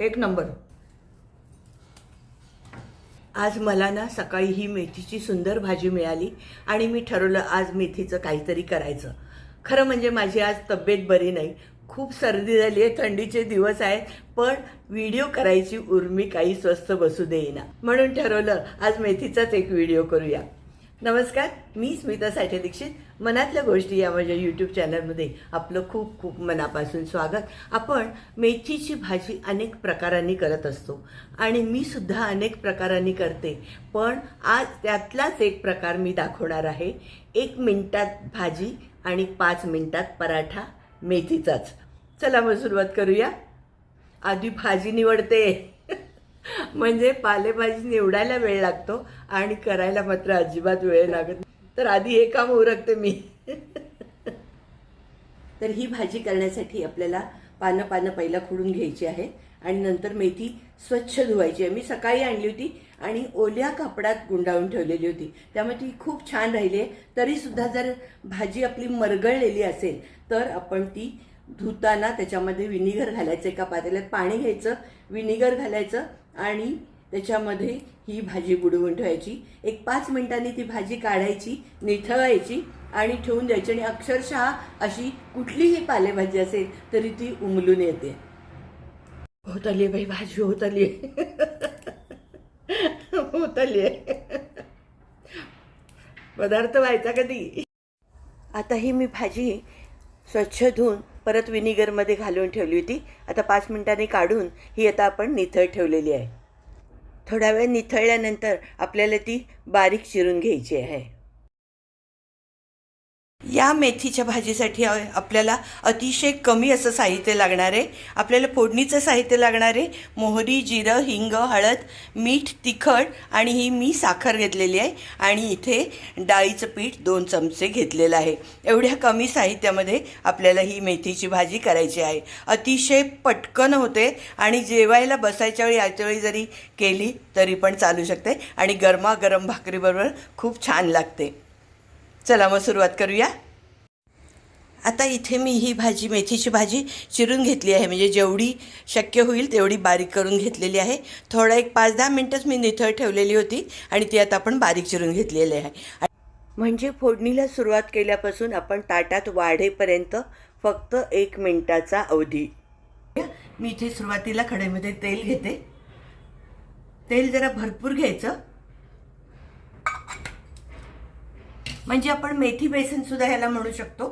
एक नंबर. आज मला ना सकाळी ही मेथीची सुंदर भाजी मिळाली आणि मी ठरवलं आज मेथीचं काहीतरी करायचं. खरं म्हणजे माझी आज तब्येत बरी नाही. खूप सर्दी झाली आहे थंडीचे दिवस आहेत पण व्हिडिओ करायची उर्मी काही स्वस्त बसू देईना. म्हणून ठरवलं आज मेथीचाच एक व्हिडिओ करूया. नमस्कार मी स्मिता साठे दीक्षित. मनातल्या गोष्टी या माझ्या यूट्यूब चॅनलमध्ये आपलं खूप खूप मनापासून स्वागत. आपण मेथीची भाजी अनेक प्रकारांनी करत असतो आणि मी सुद्धा अनेक प्रकारांनी करते. पण आज त्यातलाच एक प्रकार मी दाखवणार आहे. एक मिनटात भाजी आणि पाच मिनटात पराठा मेथीचाच. चला मग सुरुवात करूया. आधी भाजी निवडते. म्हणजे पालेभाजी निवडायला वेळ लागतो आणि करायला मात्र अजिबात वेळ लागत तर आधी हे काम उरकते मी. तर ही भाजी करण्यासाठी आपल्याला पानं पानं पहिला खुडून घ्यायची आहे आणि नंतर मेथी स्वच्छ धुवायची आहे. मी सकाळी आणली होती आणि ओल्या कापडात गुंडाळून ठेवलेली होती. त्यामुळे ती खूप छान राहिली आहे. तरीसुद्धा जर भाजी आपली मरगळलेली असेल तर आपण ती धुताना त्याच्यामध्ये विनिगर घालायचं एका पातेल्यात पाणी घ्यायचं विनिगर घालायचं आणि त्याच्यामध्ये ही भाजी बुडवून ठेवायची. एक पाच मिनिटांनी ती भाजी काढायची निथळायची आणि ठेवून द्यायची. आणि अक्षरशः अशी कुठलीही पालेभाजी असेल तरी ती उमलून येते. होत आली बाई भाजी होत आली आहे होत आली पदार्थ व्हायचा कधी? आता ही मी भाजी स्वच्छ धुवून परत विनिगरमध्ये घालून ठेवली होती. आता पाच मिनिटांनी काढून ही आता आपण निथळ ठेवलेली आहे. थोडा वेळ निथळल्यानंतर आपल्याला ती बारीक चिरून घ्यायची आहे. या मेथीच्या भाजीसाठी आपल्याला अतिशय कमी असं साहित्य लागणार आहे. आपल्याला फोडणीचं साहित्य लागणार आहे. मोहरी जिरं हिंग हळद मीठ तिखट आणि ही मी साखर घेतलेली आहे. आणि इथे डाळीचं पीठ दोन चमचे घेतलेलं आहे. एवढ्या कमी साहित्यामध्ये आपल्याला ही मेथीची भाजी करायची आहे. अतिशय पटकन होते आणि जेवायला बसायच्या वेळी याच्या वेळी जरी केली तरी पण चालू शकते आणि गरमागरम भाकरीबरोबर खूप छान लागते. चला मग सुरुवात करूया. आता इथे मी ही भाजी मेथीची भाजी चिरून घेतली आहे. म्हणजे जेवढी शक्य होईल तेवढी बारीक करून घेतलेली आहे. थोडा एक पाच दहा मिनटंच मी निथळ ठेवलेली होती आणि ती आता आपण बारीक चिरून घेतलेली आहे. म्हणजे फोडणीला सुरुवात केल्यापासून आपण ताटात वाढेपर्यंत फक्त एक मिनिटाचा अवधी. मी इथे सुरुवातीला कढईमध्ये तेल घेते. तेल जरा भरपूर घ्यायचं. म्हणजे आपण मेथी बेसन सुद्धा ह्याला म्हणू शकतो.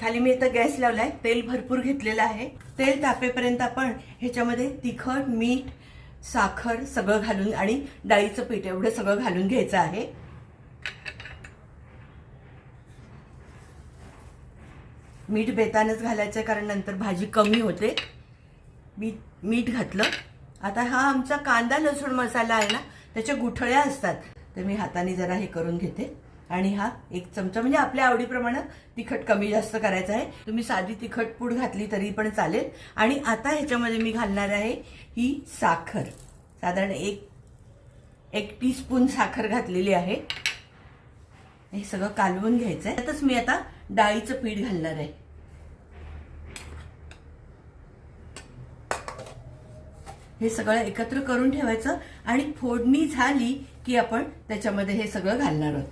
खाली मी आता गॅस लावलाय तेल भरपूर घेतलेलं आहे. तेल तापेपर्यंत आपण ह्याच्यामध्ये तिखट मीठ साखर सगळं घालून आणि डाळीचं पीठ एवढं सगळं घालून घ्यायचं आहे. मीठ बेतानच घालायचं कारण नंतर भाजी कमी होते. मीठ मीठ घातलं. आता हा आमचा कांदा लसूण मसाला आहे ना त्याच्या गुठळ्या असतात. तर मी हाताने जरा हे करून घेते. आणि हा एक चमचा म्हणजे आपल्या आवडीप्रमाणे तिखट कमी जास्त करायचं आहे. तुम्ही साधी तिखट पूड घातली तरी पण चालेल. आणि आता ह्याच्यामध्ये मी घालणार आहे ही साखर. साधारण एक एक टीस्पून साखर घातलेली आहे. हे सगळं कालवून घ्यायचं आहे त्यातच मी आता डाळीचं पीठ घालणार आहे. हे सगळं एकत्र करून ठेवायचं. आणि फोडणी झाली की आपण त्याच्यामध्ये हे सगळं घालणार आहोत.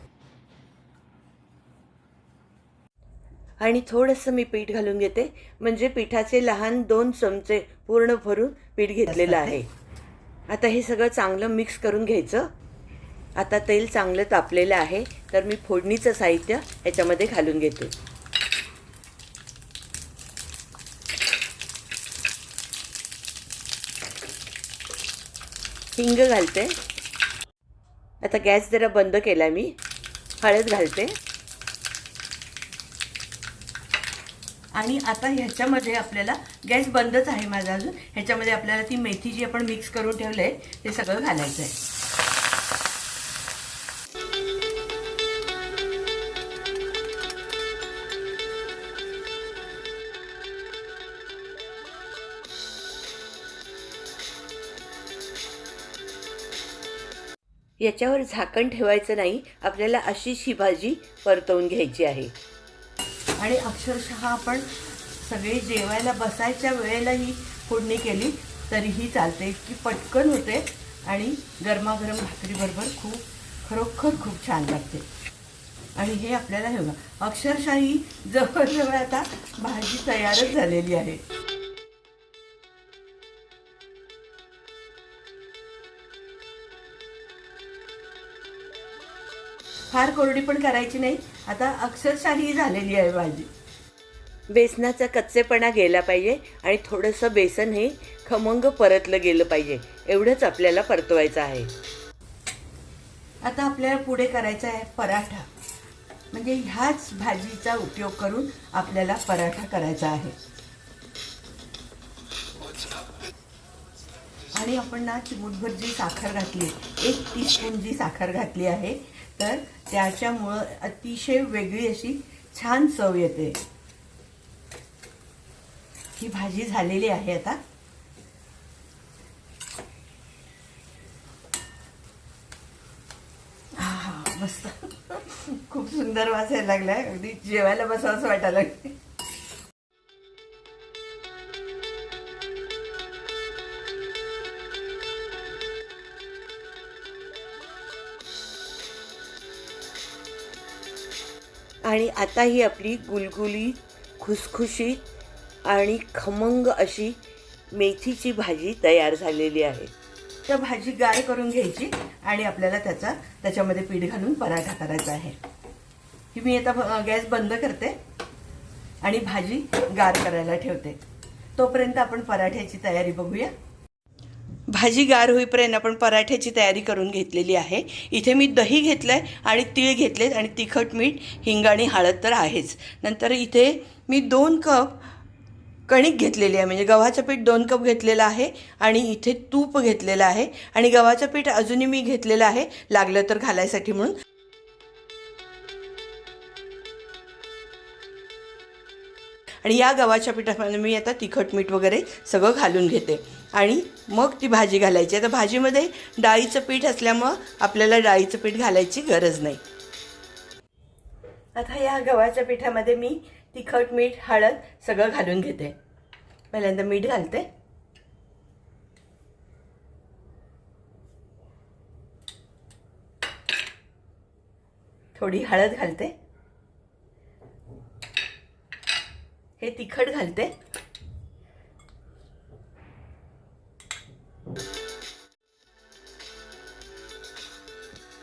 आणि थोडंसं मी पीठ घालून घेते. म्हणजे पिठाचे लहान दोन चमचे पूर्ण भरून पीठ घेतलेलं आहे. आता हे सगळं चांगलं मिक्स करून घ्यायचं. आता तेल चांगलं तापलेलं आहे. तर मी फोडणीचं साहित्य याच्यामध्ये घालून घेते. हिंग घालते. आता गॅस जरा बंद केला मी. हळद घालते. आणि आता ह्याच्यामध्ये आपल्याला गॅस बंदच आहे माझा अजून. ह्याच्यामध्ये आपल्याला ती मेथी जी आपण मिक्स करून ठेवलं आहे ते सगळं घालायचं आहे याच्यावर झाकण ठेवायचं नाही. आपल्याला अशीच ही भाजी परतवून घ्यायची आहे. आणि अक्षरशः आपण सगळे जेवायला बसायच्या वेळेला ही फोडणी केली तरीही चालते. की पटकन होते आणि गरमागरम भाकरीबरोबर खूप खरोखर खूप छान लागते. आणि हे आपल्याला हे बघा अक्षरशः ही जवळजवळ आता भाजी तयारच झालेली आहे. फार कोरडी पण करायची नाही. आता अक्षरशः ही झालेली आहे भाजी. बेसनाचा कच्चेपणा गेला पाहिजे आणि थोडंसं बेसन हे खमंग परतलं गेलं पाहिजे. एवढंच आपल्याला परतवायचं आहे. आता आपल्याला पुढे करायचा आहे पराठा. म्हणजे ह्याच भाजीचा उपयोग करून आपल्याला पराठा करायचा आहे. आणि आपण ना चिमूटभर जी साखर घातली एक टीस्पून जी साखर घातली आहे तर त्याच्यामुळं अतिशय वेगळी अशी छान चव येते. ही भाजी झालेली आहे आता. हा मस्त. खूप सुंदर वास यायला लागलाय. अगदी जेवायला बसावं असं वाटायला लागले आणि आता ही आपली गुलगुली खुसखुशीत आणि खमंग अशी मेथीची भाजी तयार झालेली आहे. तर भाजी गाय करून घ्यायची आणि आपल्याला त्याचा त्याच्यामध्ये पीठ घालून पराठा करायचा आहे. ही मी आता गॅस बंद करते आणि भाजी गार करायला ठेवते. तोपर्यंत आपण पराठ्याची तयारी बघूया. भाजी गार होईपर्यंत आपण पराठ्याची तयारी करून घेतलेली आहे. इथे मी दही घेतलं आहे आणि तीळ घेतलेत आणि तिखट मीठ हिंग आणि हळद तर आहेच. नंतर इथे मी दोन कप कणिक घेतलेली आहे. म्हणजे गव्हाचं पीठ दोन कप घेतलेलं आहे आणि इथे तूप घेतलेलं आहे. आणि गव्हाचं पीठ अजूनही मी घेतलेलं आहे. लागलं तर घालायसाठी म्हणून. आणि या गव्हाच्या पिठामध्ये मी आता तिखट मीठ वगैरे सगळं घालून घेते. आणि मग ती भाजी घालायची. आता भाजीमध्ये डाळीचं पीठ असल्यामुळं आपल्याला डाळीचं पीठ घालायची गरज नाही. आता या गव्हाच्या पिठामध्ये मी तिखट मीठ हळद सगळं घालून घेते. पहिल्यांदा मीठ घालते. थोडी हळद घालते. हे तिखट घालते.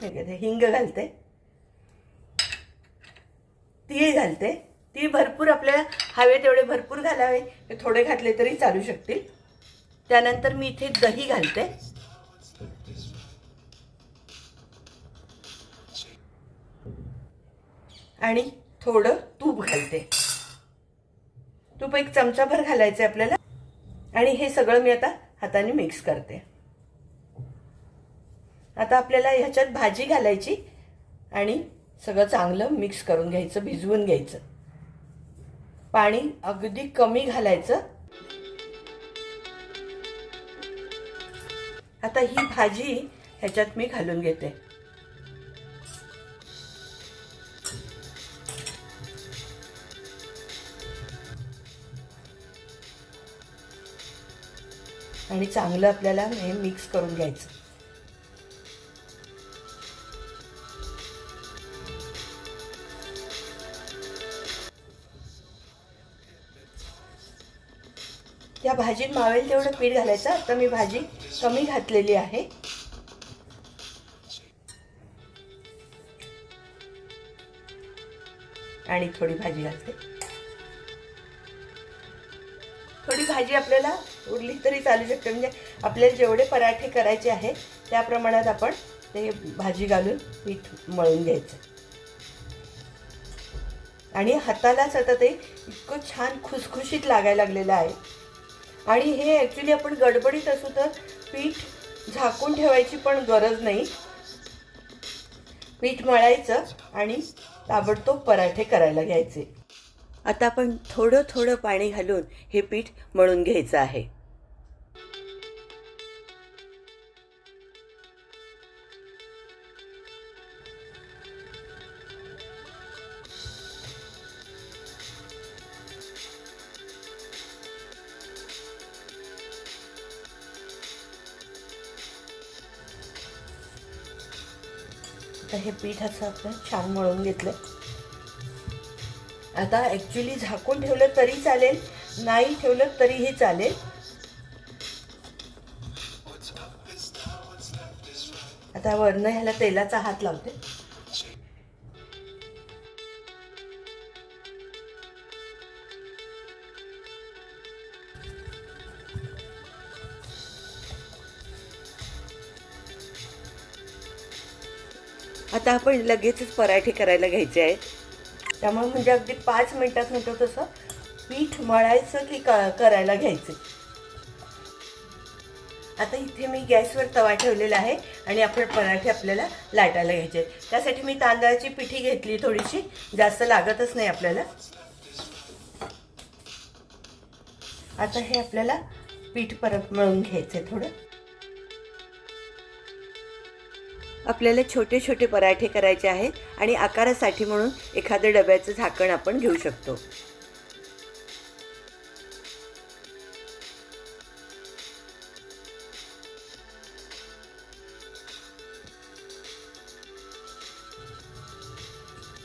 ठीक हिंग घालते. तीळ घालते. तीळ भरपूर आपल्याला हवे तेवढे भरपूर घालावे थोडे घातले तरी चालू शकतील. त्यानंतर मी इथे दही घालते. आणि थोडं तूप घालते. तूप एक चमचाभर घालायचं आहे आपल्याला. आणि हे सगळं मी आता हाताने मिक्स करते. आता आपल्याला ह्याच्यात भाजी घालायची आणि सगळं चांगलं मिक्स करून घ्यायचं भिजवून घ्यायचं. पाणी अगदी कमी घालायचं. आता ही भाजी ह्याच्यात मी घालून घेते. आणि चांगलं आपल्याला हे मिक्स करून घ्यायचं. या भाजीत मावेल तेवढं पीठ घालायचं. आता मी भाजी कमी घातलेली आहे. आणि थोडी भाजी घालते. थोडी भाजी आपल्याला उरली तरी चालू शकते. म्हणजे आपल्याला जेवढे पराठे करायचे आहे त्या प्रमाणात आपण ते भाजी घालून पीठ मळून घ्यायचं. आणि हातालाच आता ते इतकं छान खुसखुशीत लागायला लागलेलं आहे. आणि हे ॲक्च्युली आपण गडबडीत असू तर पीठ झाकून ठेवायची पण गरज नाही. पीठ मळायचं आणि ताबडतोब पराठे करायला घ्यायचे. आता आपण थोडं थोडं पाणी घालून हे पीठ मळून घ्यायचं आहे. आता हे पीठ असं आपण छान मळून घेतलं आता ॲक्च्युली झाकून ठेवलं तरी चालेल नाही ठेवलं तरीही चालेल. आता वरनं ह्याला तेलाचा हात लावते. आता आपण लगेचच पराठे करायला घ्यायचे आहेत. त्यामुळे म्हणजे अगदी पाच मिनिटात म्हणतो तसं पीठ मळायचं की करायला घ्यायचं. आता इथे मी गॅसवर तवा ठेवलेला आहे आणि आपण पराठे आपल्याला लाटायला घ्यायचे आहेत. त्यासाठी मी तांदळाची पिठी घेतली थोडीशी. जास्त लागतच नाही आपल्याला. आता हे आपल्याला पीठ परत मळून घ्यायचं आहे थोडं. आपल्याला छोटे छोटे पराठे करायचे आहेत आणि आकारासाठी म्हणून एखादं डब्याचं झाकण आपण घेऊ शकतो.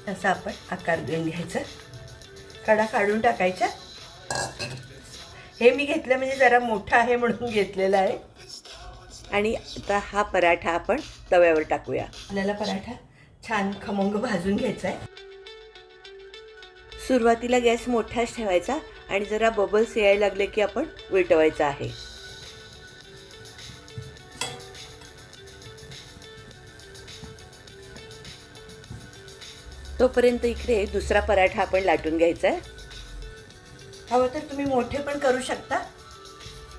असा आपण आकार देऊन घ्यायचा. कडा काढून टाकायच्या. हे मी घेतलं म्हणजे जरा मोठा आहे म्हणून घेतलेला आहे. आणि आता हा पराठा आपण तव्यावर टाकूया. आपल्याला पराठा छान खमंग भाजून घ्यायचा आहे सुरुवातीला गॅस मोठाच ठेवायचा आणि जरा बबल्स यायला लागले की आपण उलटवायचा आहे. तोपर्यंत इकडे दुसरा पराठा आपण लाटून घ्यायचा आहे हवं तर तुम्ही मोठे पण करू शकता.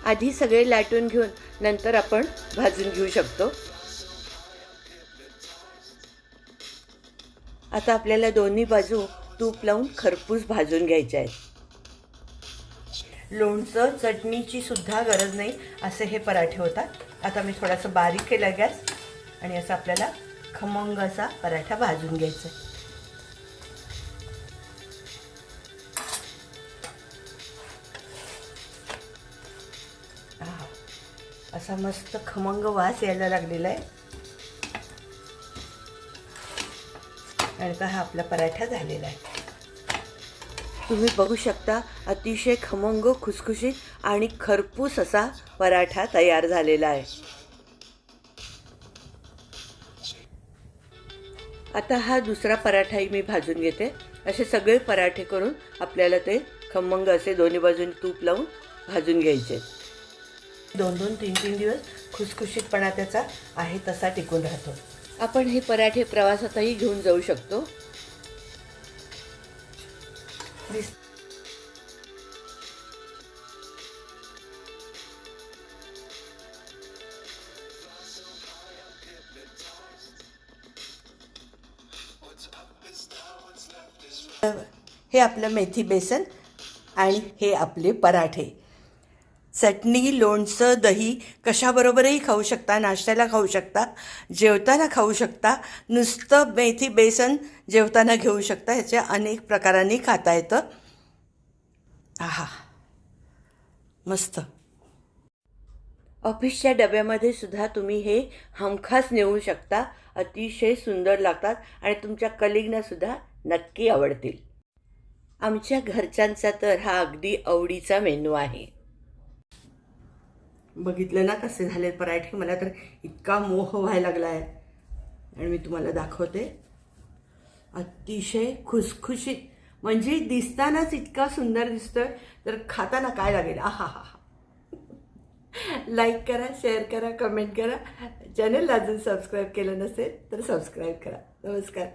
आधी सगळे लाटून घेऊन नंतर आपण भाजून घेऊ शकतो. आता आपल्याला दोन्ही बाजू तूप लावून खरपूस भाजून घ्यायचे आहेत. लोणचं चटणीची सुद्धा गरज नाही असे हे पराठे होतात. आता मी थोडासा बारीक केला गॅस आणि असं आपल्याला खमंग असा पराठा भाजून घ्यायचा आहे. असा मस्त खमंग वास यायला लागलेला आहे. आणि हा आपला पराठा झालेला आहे. तुम्ही बघू शकता अतिशय खमंग खुसखुशीत आणि खरपूस असा पराठा तयार झालेला आहे. आता हा दुसरा पराठाही मी भाजून घेते. असे सगळे पराठे करून आपल्याला ते खमंग असे दोन्ही बाजून तूप लावून भाजून घ्यायचे. दोन दोन तीन तीन दिवस खुसखुशीतपणा त्याचा आहे तसा टिकून राहतो. आपण हे पराठे प्रवासातही घेऊन जाऊ शकतो. हे आपलं मेथी बेसन आणि हे आपले पराठे. चटणी लोणचं दही कशाबरोबरही खाऊ शकता नाश्त्याला खाऊ शकता जेवताना खाऊ शकता नुसतं मेथी बेसन जेवताना घेऊ शकता ह्याच्या अनेक प्रकारांनी खाता येतं. आहा मस्त. ऑफिसच्या डब्यामध्ये सुद्धा तुम्ही हे हमखास नेऊ शकता अतिशय सुंदर लागतात आणि तुमच्या कलिगनासुद्धा नक्की आवडतील. आमच्या घरच्यांचा तर हा अगदी आवडीचा मेनू आहे. बघितलं ना कसे झाले पराठे. मला तर इतका मोह व्हायला लागला आहे आणि मी तुम्हाला दाखवते. अतिशय खुसखुशीत. म्हणजे दिसतानाच इतका सुंदर दिसतोय तर खाताना काय लागेल? आहा हा हा. लाईक करा शेअर करा कमेंट करा. चॅनलला अजून सबस्क्राईब केलं नसेल तर सबस्क्राईब करा. नमस्कार.